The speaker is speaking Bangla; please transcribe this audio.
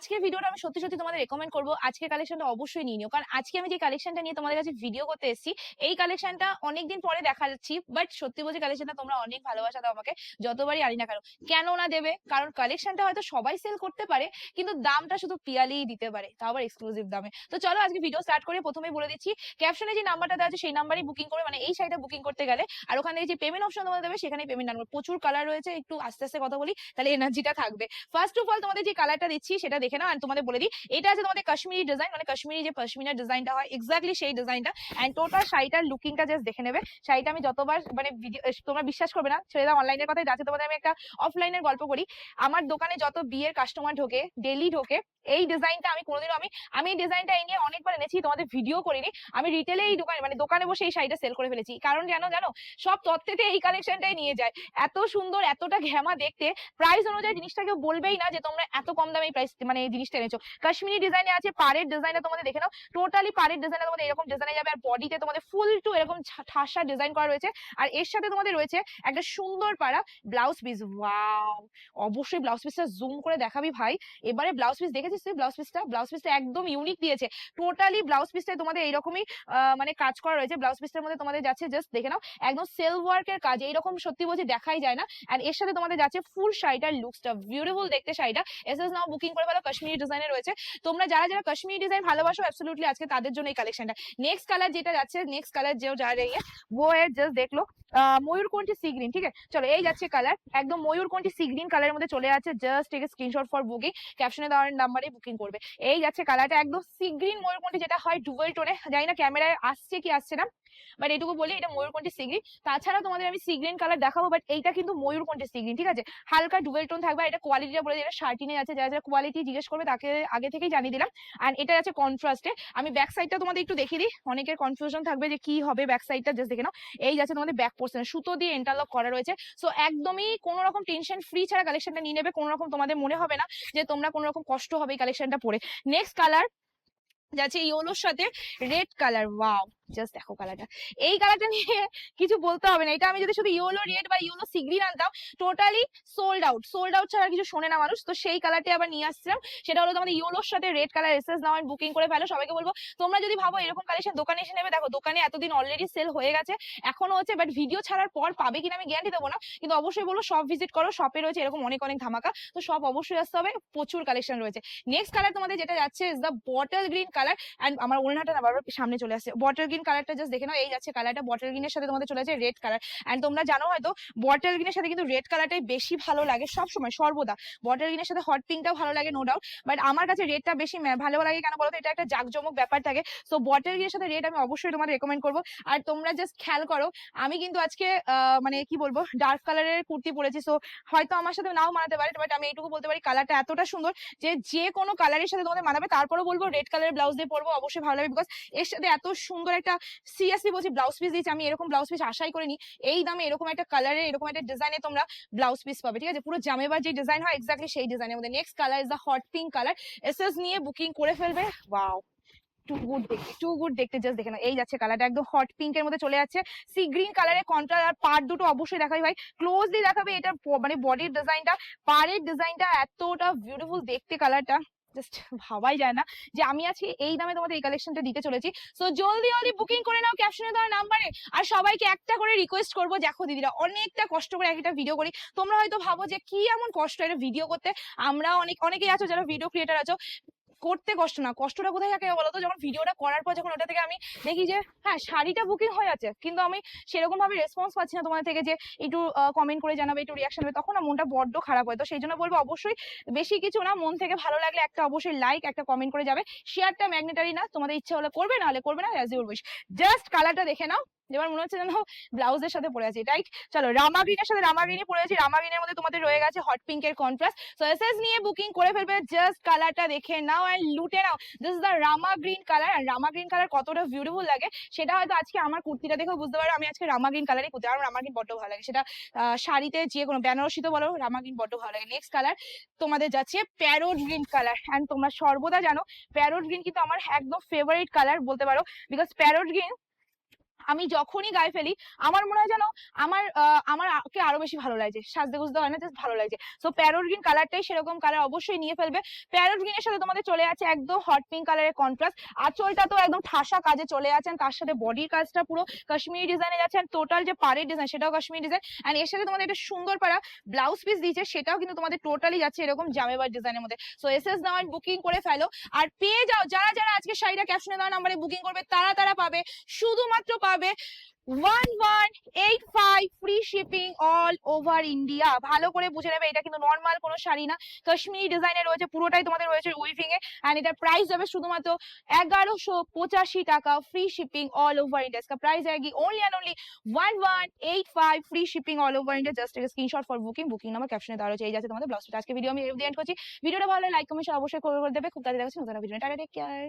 আজকের ভিডিওটা আমি সত্যি সত্যি তোমাদের রেকমেন্ড করব। আজকের কালেকশনটা অবশ্যই নিয়ে নিও। কারণ আজকে আমি যে কালেকশনটা নিয়ে তোমাদের কাছে ভিডিও করতে এসেছি, এই কালেকশনটা অনেকদিন পরে দেখাচ্ছি বাট সত্যি বলছি কালেকশনটা তোমরা অনেক ভালোবাসা দাও আমাকে, যতবারই আনি না কেন। কেন না দেবে? কারণ কালেকশনটা হয়তো সবাই সেল করতে পারে, কিন্তু দামটা শুধু পিয়ালিই দিতে পারে তাও আবার এক্সক্লুসিভ দামে। তো চলো আজকে ভিডিও স্টার্ট করে, প্রথমেই বলে দিচ্ছি ক্যাপশনে যে নাম্বারটা দেওয়া আছে, সেই নাম্বারই বুকিং করে মানে এই শাড়িটা বুকিং করতে গেলে, আর ওখানে যে পেমেন্ট অপশন তোমাদের দেবে সেখানে পেমেন্ট আনবে প্রচুর কালার রয়েছে, একটু আস্তে আস্তে কথা বলি, তাহলে এনার্জিটা থাকবে। ফার্স্ট অফ অল তোমাদের যে কালারটা দিচ্ছি, সেটা দেখে নাও অ্যান্ড তোমাদের বলে দিই, এটা আছে তোমাদের কাশ্মীরি ডিজাইন মানে কাশ্মীরি যে পশমিনা ডিজাইনটা হয় এক্স্যাক্টলি সেই ডিজাইনটা অ্যান্ড টোটাল শাড়িটার লুকিংটা জাস্ট দেখে নেবে। শাড়িটা আমি যতবার মানে তোমরা বিশ্বাস করবে না ছেড়ে দাও অনলাইনের কথাই যাচ্ছে, তোমাদের আমি একটা অফলাইনের গল্প করি। আমার দোকানে যত বিয়ের কাস্টমার ঢোকে ডেলি ঢোকে এই ডিজাইনটা আমি কোনোদিনও আমি আমি এই ডিজাইনটা এই নিয়ে অনেকবার এনেছি, তোমাদের ভিডিও করিনি। আমি রিটেলে এই দোকানে মানে দোকানে বসে এই শাড়িটা সেল করে ফেলেছি। কারণ জানো জানো, সব তত্ত্বেতে এই কালেকশনটাই নিয়ে যায়। এত সুন্দর, এতটা ঘ্যামা দেখতে প্রাইস অনুযায়ী জিনিসটা কেউ বলবেই না যে তোমরা এত কম দামে প্রাইস মানে এই জিনিসটা এনেছো। কাশ্মীরি ডিজাইনে আছে পাড়ের ডিজাইনটা তোমাদের দেখে নাও। টোটালি পাড়ের ডিজাইনটা তোমাদের এরকম ডিজাইনে যাবে, আর বডিতে তোমাদের ফুল টু এরকম ঠাসা ডিজাইন করা রয়েছে। আর এর সাথে তোমাদের রয়েছে একটা সুন্দর পাড়া ব্লাউজ পিস ওয়াও অবশ্যই ব্লাউজ পিসটা জুম করে দেখাবি ভাই। এবারে ব্লাউজ পিস দেখেছিস তুই ব্লাউজ পিসটা ব্লাউজ পিসটা একদম ইউনিক দিয়েছে। টোটালি ব্লাউজ পিসটাই তোমাদের এইরকমই মানে কাজ করা রয়েছে। ব্লাউজ পিসটার মধ্যে তোমাদের যাচ্ছে জাস্ট দেখে নাও, একদম সেলফ ওয়ার্কের কাজ। এইরকম সত্যি বলছি দেখাই যায় না। অ্যান্ড এর সাথে তোমাদের যাচ্ছে ফুল শাড়িটার লুকসটা বিউটিফুল দেখতে শাড়িটা। এস এস নাও বুকিং করে ভালো কাশ্মীরি ডিজাইনে রয়েছে। তোমরা যারা যারা কাশ্মীরি ডিজাইন ভালোবাসো অ্যাবসলিউটলি আজকে তাদের জন্য এই কালেকশনটা নেক্সট কালার যেটা যাচ্ছে নেক্সট কালার যেও যা রে ও এ জাস্ট দেখল। ময়ূর কোনটি সি গ্রিন ঠিক আছে? চলো, এই যাচ্ছে কালার একদম ময়ূর কোনটি সি গ্রিন কালারের মধ্যে চলে আছে জাস্ট একে স্ক্রিনশট ফর বুকিং ক্যাপশনে দেওয়ার নাম্বার বুকিং করবে। এই যাচ্ছে কালারটা একদম সি গ্রিন ময়ূরকণ্ঠী যেটা হয় ডুয়েল টোনে জানি না ক্যামেরায় আসছে কি আসছে না। বাট এটুকু বলি এটা ময়ূরকণ্ঠী সি গ্রিন তাছাড়া তোমাদের আমি সি গ্রিন কালার দেখাবো বাট এইটা কিন্তু ময়ূরকণ্ঠী সি গ্রিন ঠিক আছে? হালকা ডুয়েল টোন থাকবে এটা কোয়ালিটিটা বলে এটা শার্টিনে আছে, যারা যারা কোয়ালিটি জিজ্ঞেস করবে তাকে আগে থেকেই জানিয়ে দিলাম। আর এটা আছে কন্ট্রাস্টে আমি ব্যাক সাইডটা তোমাদের একটু দেখিয়ে দিই, অনেকের কনফিউশন থাকবে যে কি হবে ব্যাক সাইডটা জাস্ট দেখে নাও। এই যাচ্ছে তোমাদের ব্যাক পোর্শন সুতো দিয়ে ইন্টারলক করা রয়েছে। সো একদমই কোনো রকম টেনশন ফ্রি ছাড়া কালেকশনটা নিয়ে নেবে কোনো রকম তোমাদের মনে হবে না যে তোমরা কোনো রকম কষ্ট হবে এই কালেকশনটা পরে। নেক্সট কালার যাচ্ছে ইয়েলোর সাথে রেড কালার ওয়াও জাস্ট দেখো কালারটা এই কালারটা নিয়ে কিছু বলতে হবে না। এটা আমি যদি শুধু ইয়েলো রেড বা ইয়েলো সিগ্রিন আনতাম totally sold out sold out ছাড়া কিছু শোনে না মানুষ। তো সেই কালারটা আবার নিয়ে আসছিলাম। সেটা হলো তোমাদের ইয়েলোর সাথে রেড কালার এসএস নাও। বুকিং করে ফেলো সবাইকে বলব। তোমরা যদি ভাবো এরকম কালেকশন দোকানে এসে নেবে, দেখো দোকানে এতদিন অলরেডি সেল হয়ে গেছে। এখনও হচ্ছে বাট ভিডিও ছাড়ার পর পাবে কিনা আমি গ্যারান্টি দেবো না। কিন্তু অবশ্যই বলো শপ ভিজিট করো শপে রয়েছে এরকম অনেক অনেক ধামাকা। তো সব অবশ্যই আসতে হবে। প্রচুর কালেকশন রয়েছে। নেক্সট কালার তোমাদের যেটা যাচ্ছে is the bottle green colour and আমার ওড়নাটা না বারবার সামনে চলে আসছে। বটল গ্রিন কালারটা জাস্ট দেখে নাও, এই যাচ্ছে কালারটা বটল গ্রিনের সাথে তোমাদের চলে আসছে রেড কালার অ্যান্ড তোমরা জানো হয়তো বটল গ্রিনের সাথে কিন্তু রেড কালারটাই বেশি ভালো লাগে সব সময় সর্বদা বটল গ্রিনের সাথে হট পিঙ্কটাও ভালো লাগে নো ডাউট বাট আমার কাছে রেডটা বেশি ভালো লাগে কেন বলতো? এটা একটা জাকজমক ব্যাপার থাকে। সো বটল গ্রিনের সাথে রেড আমি অবশ্যই তোমাদের রেকমেন্ড করব। আর তোমরা জাস্ট খেয়াল করো, আমি কিন্তু আজকে মানে কি বলব ডার্ক কালারের কুর্তি পরেছি। সো হয়তো আমার সাথে নাও মানাতে পারে বাট আমি এইটুকু বলতে পারি কালারটা এতটা সুন্দর যে যে কোনো কালারের সাথে তোমাদের মানাবে তারপরে বলব রেড কালারের ব্লাউজ দিয়ে পরবো, অবশ্যই ভালো লাগবে বিকজ এর সাথে এত সুন্দর একটা সিরিয়াসলি বলছি ব্লাউজ পিস দিয়েছি, আমি এরকম ব্লাউজ পিস আশাই করিনি। এই দামে এরকম একটা কালারের এরকম একটা ডিজাইনে তোমরা ব্লাউজ পিস পাবে, ঠিক আছে? পুরো জামেবার যে ডিজাইন হয় এক্স্যাক্টলি সেই ডিজাইনের মধ্যে। Next colour is the hot pink colour SS নিয়ে বুকিং করে ফেলবে ওয়াও টু গুড দেখতে টু গুড দেখতে জাস্ট দেখে নাও। এই যাচ্ছে কালারটা একদম হট পিঙ্কের মধ্যে চলে যাচ্ছে। সি গ্রিন কালারের কন্ট্রাস্ট আর পার্ট দুটো অবশ্যই দেখাবে ভাই। ক্লোজলি দেখাবে এটা মানে বডির ডিজাইনটা পাড়ের ডিজাইনটা এতটা বিউটিফুল দেখতে কালারটা জাস্ট ভাবাই যায় না যে আমি আছি এই দামে তোমাদের এই কালেকশনটা দিতে চলেছি। সো জলদি জলদি বুকিং করে নাও ক্যাপশনে দেওয়ার নাম্বারে আর সবাইকে একটা করে রিকোয়েস্ট করব। দেখো, দিদিরা, অনেকটা কষ্ট করে একটা ভিডিও করি। তোমরা হয়তো ভাবো যে কি এমন কষ্ট, এটা ভিডিও করতে? আমরা অনেক, অনেকেই আছো যারা ভিডিও ক্রিয়েটার আছো। করতে কষ্ট না, কষ্টটা কোথায় থাকে বলতো? যখন ভিডিওটা করার পর যখন ওটা থেকে আমি দেখি যে হ্যাঁ শাড়িটা বুকিং হয়ে আছে, কিন্তু আমি সেরকম ভাবে রেসপন্স পাচ্ছি না তোমাদের থেকে যে, একটু কমেন্ট করে জানাবে, একটু রিয়াকশন হবে তখন না মনটা বড্ড খারাপ হয়। তো সেই জন্য বলব অবশ্যই বেশি কিছু না, মন থেকে ভালো লাগলে একটা অবশ্যই লাইক একটা কমেন্ট করে যাবে। শেয়ারটা ম্যাগনেটারি না, তোমাদের ইচ্ছে হলে করবে, না হলে করবে না জাস্ট কালারটা দেখে নাও। যেমন মনে হচ্ছে যেন ব্লাউজের সাথে পরে আছি। রাইট চলো রামা গ্রিনের সাথে রামা গ্রিনই পরে আছি। রামা গ্রিনের মধ্যে তোমাদের রয়ে গেছে হট পিঙ্কের কন্ট্রাস্ট সো এসএস নিয়ে বুকিং করে ফেলবে। জাস্ট কালারটা দেখে নাও অ্যান্ড লুটে নাও। This is the rama green colour R Rama green colour কতটা বিউটিফুল লাগে, সেটা হয়তো আজকে আমার কুর্তিটা দেখেও বুঝতে পারো। আমি আজকে রামা গ্রিন কালারই কুর্তি আমার রামা গ্রিন বড্ড ভালো লাগে। সেটা শাড়িতে যে কোনো বেনারসি তো বলো রামা গ্রিন বড্ড ভালো লাগে। নেক্সট কালার তোমাদের যাচ্ছে প্যারোট গ্রিন কালার অ্যান্ড তোমরা সর্বদা জানো প্যারোট গ্রিন কিন্তু আমার একদম ফেভারিট কালার বলতে পারো। বিকজ প্যারোট গ্রিন আমি যখনই গায়ে ফেলি আমার মনে হয় যেন আমার আহ, আমার কে আরও বেশি ভালো লাগছে। সাজতে গুজতে হয় না জাস্ট ভালো লাগছে। সো প্যারোট গ্রিন কালারটাই সেরকম কালার অবশ্যই নিয়ে ফেলবে। প্যারোট গ্রিনের সাথে তোমাদের চলে আছে একদম হট পিঙ্ক কালারের কন্ট্রাস্ট আঁচলটা তো একদম ঠাসা কাজে চলে আছেন তার সাথে বডির কাজটা পুরো কাশ্মীরি ডিজাইনে যাচ্ছে টোটাল যে পাড়ের ডিজাইন সেটাও কাশ্মীরি ডিজাইন এন্ড এর সাথে তোমাদের একটা সুন্দর পাড়া ব্লাউজ পিস দিয়েছে সেটাও কিন্তু তোমাদের টোটালি যাচ্ছে এরকম জামেবার ডিজাইনের মধ্যে। So S S number booking করে ফেলো। আর পেয়ে যাও যারা যারা আজকে শাড়িটা ক্যাপশনে দেওয়া নাম্বারে বুকিং করবে তারা তারা পাবে। শুধুমাত্র পাবে one one eight five free shipping all over India ভালো করে বুঝে নেবে এটা কিন্তু নর্মাল কোনো শাড়ি না কাশ্মীরি ডিজাইনে রয়েছে পুরোটাই তোমাদের রয়েছে উইভিং এ অ্যান্ড এটার প্রাইস যাবে শুধুমাত্র এগারোশো পঁচাশি টাকা free shipping all over India इसका प्राइस आएगी only and only one one eight five free shipping all over India just একটা screenshot for booking booking number ক্যাপশনে দেওয়া রয়েছে এই যাচ্ছে তোমাদের ব্লাউজ আজকে ভিডিও আমি এন্ড করছি ভিডিওটা ভালো লাইক কমেন্ট অবশ্যই করে দেবে খুব তাড়াতাড়ি দেখাচ্ছি নতুন ভিডিও টাটা টেক কেয়ার